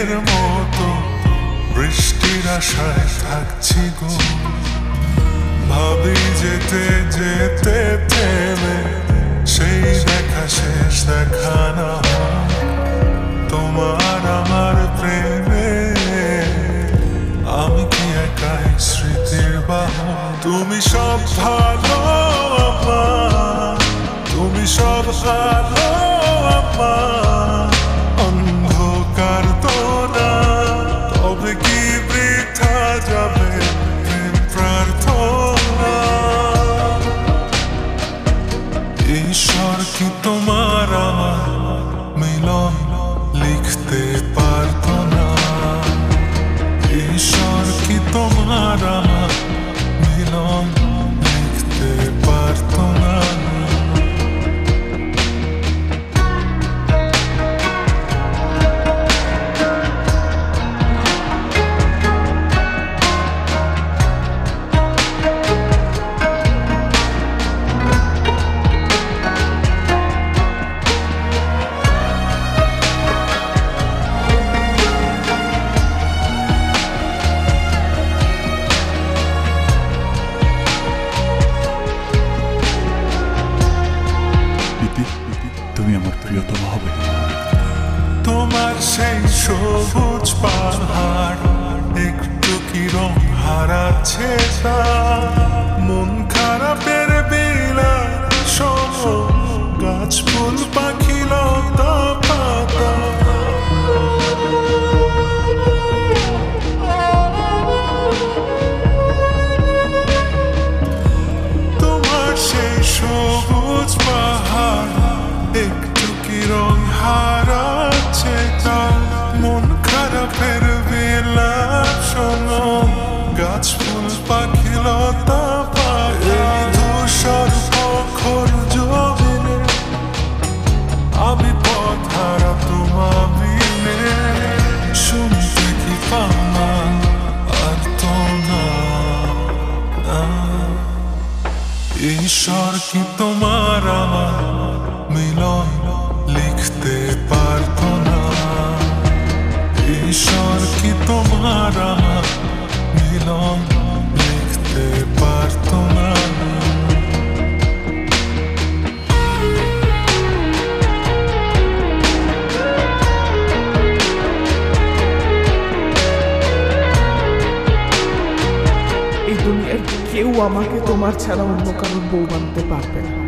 মেঘের মতো বৃষ্টির আশায় থাকছি গো। ভাবি যেতে যেতে থেমে, সেই দেখা শেষ দেখা না তোমার আমার প্রেমে আমি কি একাই স্মৃতির বাহ তুমি সব ভালো তুমি সব ভালো হবে। তোমার সেই সবুজ পাহাড় একটু কি রং হারাচ্ছে? রং হারাচ্ছে তার মন খারাপের বেলা শোনো। গাছ ফুল পাখি লতা পাতা ধূসর প্রখর জমিনে আমি পথ আর। ঈশ্বর কি তোমার আমার? মিলন পারত না। এই কেউ আমাকে তোমার ছাড়া অন্য কারোর বউ বানতে পারবে না।